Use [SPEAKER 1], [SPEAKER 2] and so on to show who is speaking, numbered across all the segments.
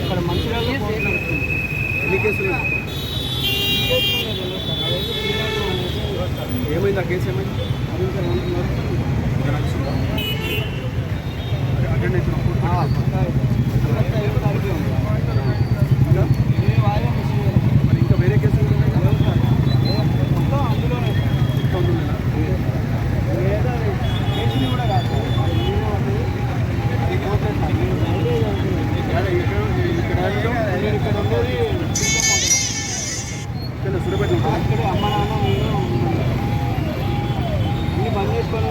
[SPEAKER 1] ఇక్కడ మంచిగా
[SPEAKER 2] ఎన్ని కేసులు ఏమైంది ఆ కేసు ఏమైంది అటెండెన్స్ మరి ఇంకా వేరే కేసులు ఉన్నాయా? మొత్తం అందులోనేనా? ఇక్కడ ఇక్కడ ఇక్కడ ఉండేది ఇక్కడ సురపేట
[SPEAKER 1] ఇక్కడ అమ్మ నాన్న నేను అన్ని బంద్ చేసుకొని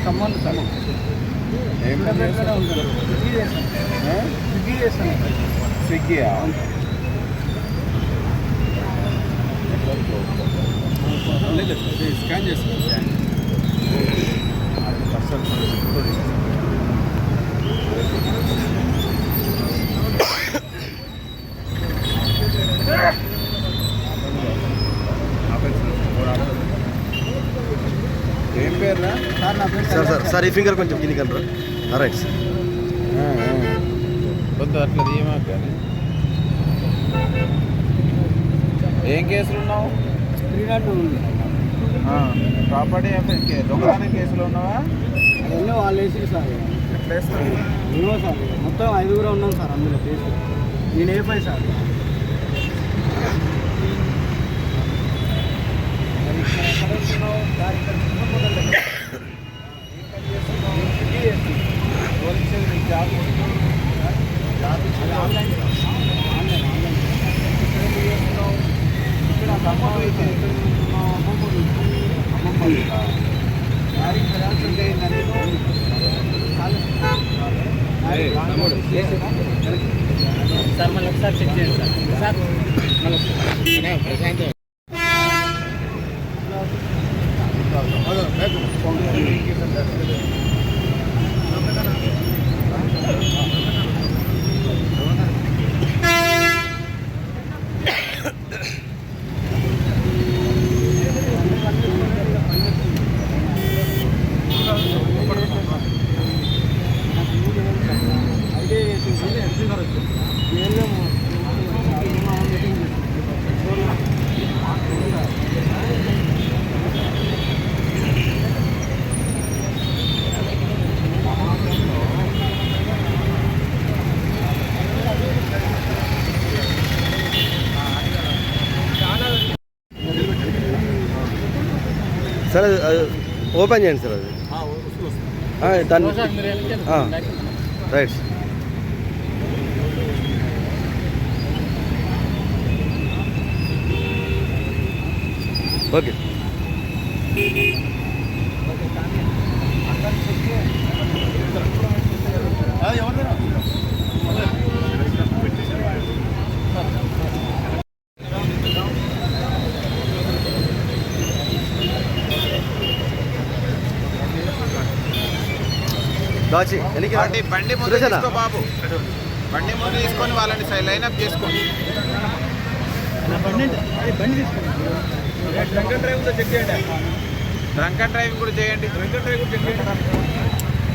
[SPEAKER 1] ఖమ్మం ఖమ్మం
[SPEAKER 2] ఏం
[SPEAKER 1] దగ్గర స్విగ్గీ చేస్తాను. స్విగ్గీ చేస్తాను
[SPEAKER 2] స్విగ్గీ స్కాన్ చేసుకోండి ఏం పేరురా
[SPEAKER 1] సార్ నా పేరు
[SPEAKER 3] సార్ ఈ ఫింగర్ కొంచెం కిందికి వెళ్ళరా? Right sir.
[SPEAKER 2] వద్దు అట్లా ఏం కేసులు ఉన్నావు
[SPEAKER 1] త్రీ నాట్ ఉంది
[SPEAKER 2] ప్రాపర్టీ దొంగతనం కేసులు ఉన్నావా?
[SPEAKER 1] అవన్నీ వాళ్ళు వేసి సార్.
[SPEAKER 2] ఎట్లా వేస్తావు
[SPEAKER 1] ఏమో సార్ మొత్తం ఐదుగురు ఉన్నాం సార్ అందులో కేసు. నేను ఏ పై సార్? సార్ మళ్ళీ ఒకసారి చెక్ చేయండి సార్. సార్
[SPEAKER 3] సార్ ఓపెన్ చేయండి సార్ అది. దాన్ని రైట్. ఓకే. దాచి.
[SPEAKER 2] బండి బండి ముందు. తీసుకో బాబు బండి ముందు తీసుకొని వాళ్ళని లైన్ అప్ చేసుకోండి
[SPEAKER 1] బండి బండి తీసుకోండి
[SPEAKER 2] డ్రంక్ అండ్ డ్రైవ్ చెక్ చేయండి డ్రంక్ అండ్ డ్రైవింగ్ కూడా చేయండి డ్రంక్ అండ్ డ్రైవ్ చెక్ చేయండి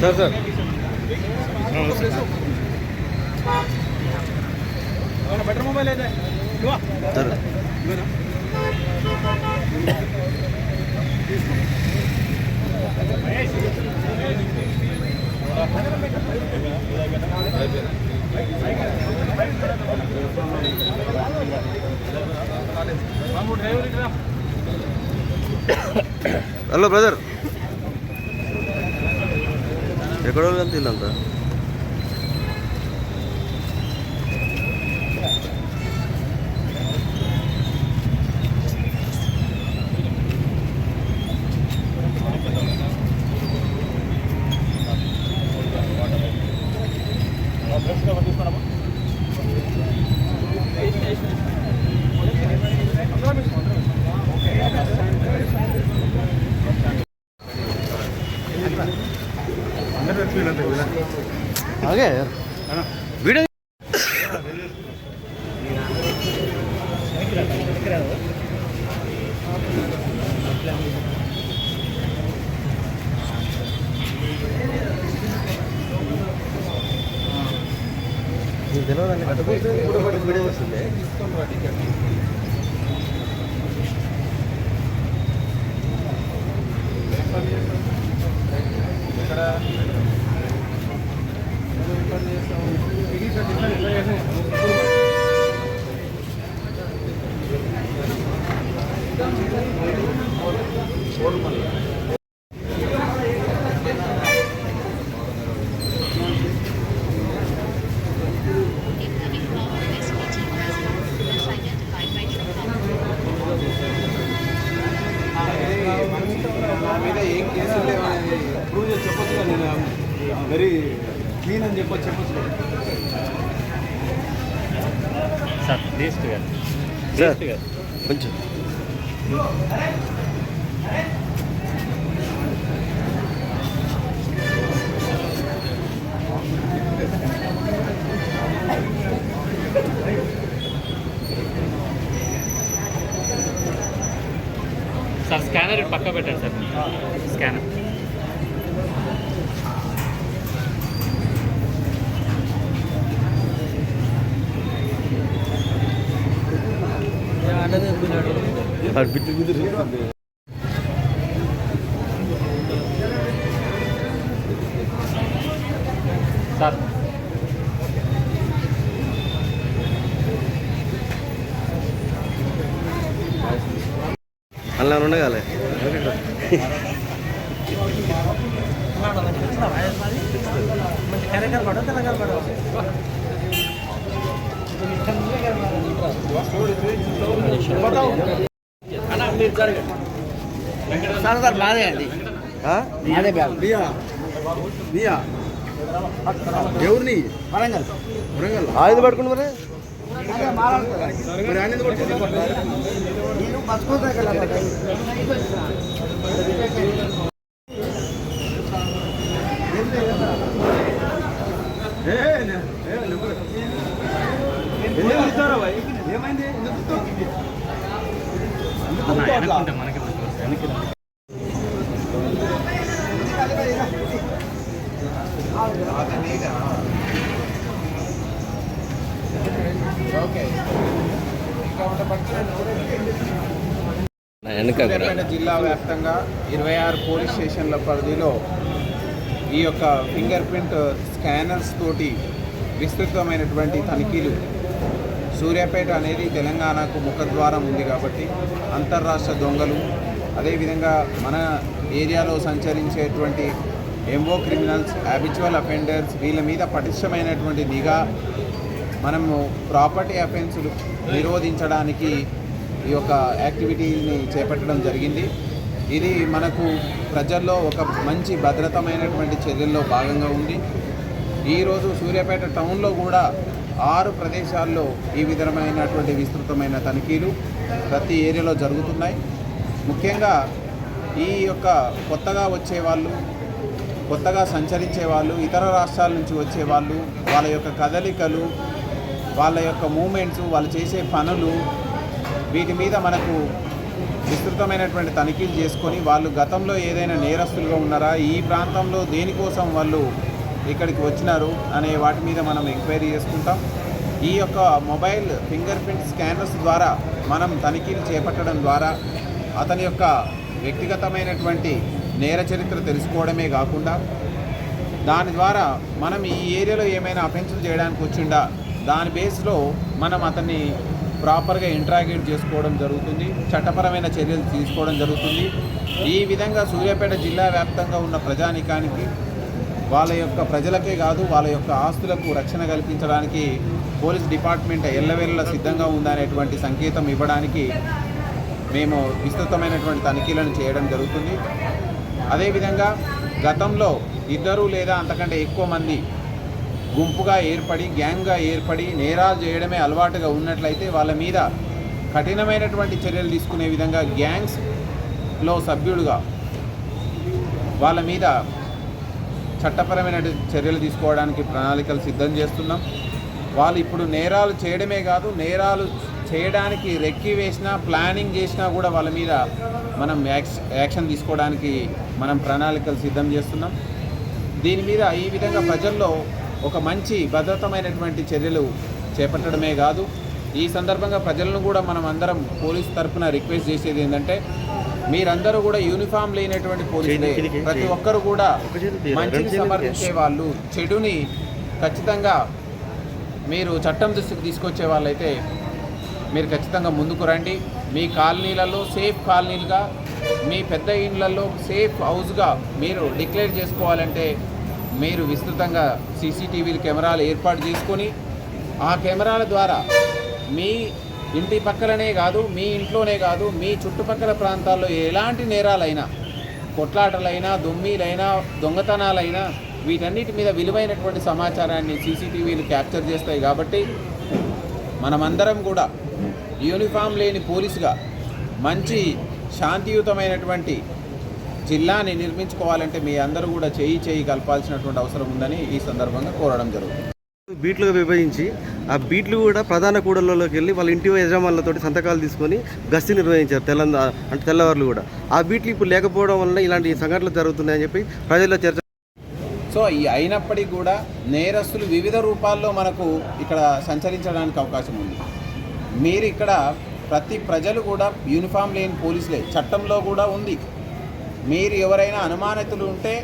[SPEAKER 3] సార్ సార్
[SPEAKER 1] బెటర్ మొబైల్ అయితే.
[SPEAKER 3] Hello brother. ఎక్కడో కానీ ఆగే వీడియో తెలియదండి. వీడియో వస్తుంది.
[SPEAKER 4] సార్
[SPEAKER 3] కొంచెం.
[SPEAKER 4] సార్ స్కానర్ పక్క పెట్టండి సార్. స్కానర్
[SPEAKER 3] ఆడు బిడ్డ బిడ్డ చూస్తుంది.
[SPEAKER 4] సార్
[SPEAKER 3] అలా ఉండగాలే
[SPEAKER 1] సార్ సార్ నాదే బ్యాగ్ బియా బియా ఎవరిని వరంగల్ వరంగల్
[SPEAKER 3] ఆయుధ పట్టుకుంటు మరి?
[SPEAKER 1] ఏమైంది
[SPEAKER 2] సూర్యాపేట జిల్లా వ్యాప్తంగా ఇరవై ఆరు పోలీస్ స్టేషన్ల పరిధిలో ఈ యొక్క ఫింగర్ ప్రింట్ స్కానర్స్ తోటి విస్తృతమైనటువంటి తనిఖీలు సూర్యాపేట అనేది తెలంగాణకు ముఖద్వారం ఉంది కాబట్టి అంతర్రాష్ట్ర దొంగలు అదేవిధంగా మన ఏరియాలో సంచరించేటువంటి ఎంఓ క్రిమినల్స్ హ్యాబిచువల్ అఫెండర్స్ వీళ్ళ మీద పటిష్టమైనటువంటి నిఘా మనము ప్రాపర్టీ అఫెన్సులు నిరోధించడానికి ఈ యొక్క యాక్టివిటీని చేపట్టడం జరిగింది. ఇది మనకు ప్రజల్లో ఒక మంచి భద్రతమైనటువంటి చర్యల్లో భాగంగా ఉంది. ఈరోజు సూర్యాపేట టౌన్లో కూడా ఆరు ప్రదేశాల్లో ఈ విధమైనటువంటి విస్తృతమైన తనిఖీలు ప్రతి ఏరియాలో జరుగుతున్నాయి. ముఖ్యంగా ఈ యొక్క కొత్తగా వచ్చే వాళ్ళు కొత్తగా సంచరించే వాళ్ళు ఇతర రాష్ట్రాల నుంచి వచ్చే వాళ్ళు వాళ్ళ యొక్క కదలికలు వాళ్ళ యొక్క మూమెంట్స్ వాళ్ళు చేసే పనులు వీటి మీద మనకు విస్తృతమైనటువంటి తనిఖీలు చేసుకొని వాళ్ళు గతంలో ఏదైనా నేరస్తులుగా ఉన్నారా ఈ ప్రాంతంలో దేనికోసం వాళ్ళు ఇక్కడికి వచ్చినారు అనే వాటి మీద మనం ఎంక్వైరీ చేసుకుంటాం. ఈ యొక్క మొబైల్ ఫింగర్ ప్రింట్ స్కానర్స్ ద్వారా మనం తనిఖీలు చేపట్టడం ద్వారా అతని యొక్క వ్యక్తిగతమైనటువంటి నేర చరిత్ర తెలుసుకోవడమే కాకుండా దాని ద్వారా మనం ఈ ఏరియాలో ఏమైనా అఫెన్సులు చేయడానికి వచ్చిండా దాని బేస్లో మనం అతన్ని ప్రాపర్గా ఇంట్రాగేట్ చేసుకోవడం జరుగుతుంది చట్టపరమైన చర్యలు తీసుకోవడం జరుగుతుంది. ఈ విధంగా సూర్యాపేట జిల్లా వ్యాప్తంగా ఉన్న ప్రజానికానికి వాళ్ళ యొక్క ప్రజలకే కాదు వాళ్ళ యొక్క ఆస్తులకు రక్షణ కల్పించడానికి పోలీస్ డిపార్ట్మెంట్ ఎల్లవేళ్ళ సిద్ధంగా ఉందనేటువంటి సంకేతం ఇవ్వడానికి మేము విస్తృతమైనటువంటి తనిఖీలను చేయడం జరుగుతుంది. అదేవిధంగా గతంలో ఇద్దరు లేదా అంతకంటే ఎక్కువ మంది గుంపుగా ఏర్పడి గ్యాంగ్గా ఏర్పడి నేరాలు చేయడమే అలవాటుగా ఉన్నట్లయితే వాళ్ళ మీద కఠినమైనటువంటి చర్యలు తీసుకునే విధంగా గ్యాంగ్స్లో సభ్యుడుగా వాళ్ళ మీద చట్టపరమైన చర్యలు తీసుకోవడానికి ప్రణాళికలు సిద్ధం చేస్తున్నాం. వాళ్ళు ఇప్పుడు నేరాలు చేయడమే కాదు నేరాలు చేయడానికి రెక్కి వేసినా ప్లానింగ్ చేసినా కూడా వాళ్ళ మీద మనం యాక్స్ యాక్షన్ తీసుకోవడానికి మనం ప్రణాళికలు సిద్ధం చేస్తున్నాం. దీని మీద ఈ విధంగా ప్రజల్లో ఒక మంచి భద్రతమైనటువంటి చర్యలు చేపట్టడమే కాదు. ఈ సందర్భంగా ప్రజలను కూడా మనం అందరం పోలీస్ తరఫున రిక్వెస్ట్ చేసేది ఏంటంటే మీరందరూ కూడా యూనిఫామ్ లేనటువంటి పోలీసులే. ప్రతి ఒక్కరు కూడా మంచిని సమర్థించే వాళ్ళు చెడుని ఖచ్చితంగా మీరు చట్టం దృష్టికి తీసుకొచ్చే వాళ్ళైతే మీరు ఖచ్చితంగా ముందుకు రండి. మీ కాలనీలలో సేఫ్ కాలనీలుగా మీ పెద్ద ఇండ్లలో సేఫ్ హౌస్గా మీరు డిక్లేర్ చేసుకోవాలంటే మీరు విస్తృతంగా సీసీటీవీ కెమెరాలు ఏర్పాటు చేసుకొని ఆ కెమెరాల ద్వారా మీ ఇంటి పక్కలనే కాదు మీ ఇంట్లోనే కాదు మీ చుట్టుపక్కల ప్రాంతాల్లో ఎలాంటి నేరాలైనా కొట్లాటలైనా దొమ్మీలైనా దొంగతనాలైనా వీటన్నిటి మీద విలువైనటువంటి సమాచారాన్ని సీసీటీవీలు క్యాప్చర్ చేస్తాయి కాబట్టి మనమందరం కూడా యూనిఫామ్ లేని పోలీసుగా మంచి శాంతియుతమైనటువంటి జిల్లాని నిర్మించుకోవాలంటే మీ అందరూ కూడా చేయి చేయి కలపాల్సినటువంటి అవసరం ఉందని ఈ సందర్భంగా కోరడం జరుగుతుంది.
[SPEAKER 3] బీట్లుగా విభజించి ఆ బీట్లు కూడా ప్రధాన కూడలలోకి వెళ్ళి వాళ్ళ ఇంటి యజమానులతో సంతకాలు తీసుకొని గస్తీ నిర్వహించారు తెలంగాణ అంటే తెల్లవారులు కూడా. ఆ బీట్లు ఇప్పుడు లేకపోవడం వల్ల ఇలాంటి సంఘటనలు జరుగుతున్నాయని చెప్పి ప్రజల్లో చర్చ
[SPEAKER 2] సో ఈ అయినప్పటికీ కూడా నేరస్తులు వివిధ రూపాల్లో మనకు ఇక్కడ సంచరించడానికి అవకాశం ఉంది. మీరు ఇక్కడ ప్రతి ప్రజలు కూడా యూనిఫామ్ లేని పోలీసులే. చట్టంలో కూడా ఉంది. మీరు ఎవరైనా అనుమానితులు ఉంటే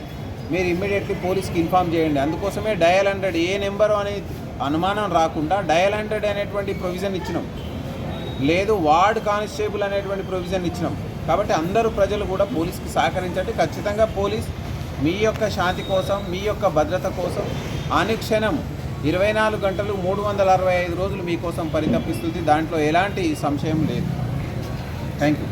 [SPEAKER 2] మీరు ఇమ్మీడియట్లీ పోలీస్కి ఇన్ఫామ్ చేయండి. అందుకోసమే డయల్ హండ్రెడ్ ఏ నెంబరు అనేది అనుమానం రాకుండా డయల్ హండ్రెడ్ అనేటువంటి ప్రొవిజన్ ఇచ్చినాం. లేదు వార్డ్ కానిస్టేబుల్ అనేటువంటి ప్రొవిజన్ ఇచ్చినాం. కాబట్టి అందరూ ప్రజలు కూడా పోలీస్కి సహకరించండి. ఖచ్చితంగా పోలీస్ మీ యొక్క శాంతి కోసం మీ యొక్క భద్రత కోసం అనుక్షణం ఇరవై నాలుగు గంటలు మూడు వందల అరవై ఐదు రోజులు మీకోసం పరితపిస్తుంది. దాంట్లో ఎలాంటి సంశయం లేదు. Thank you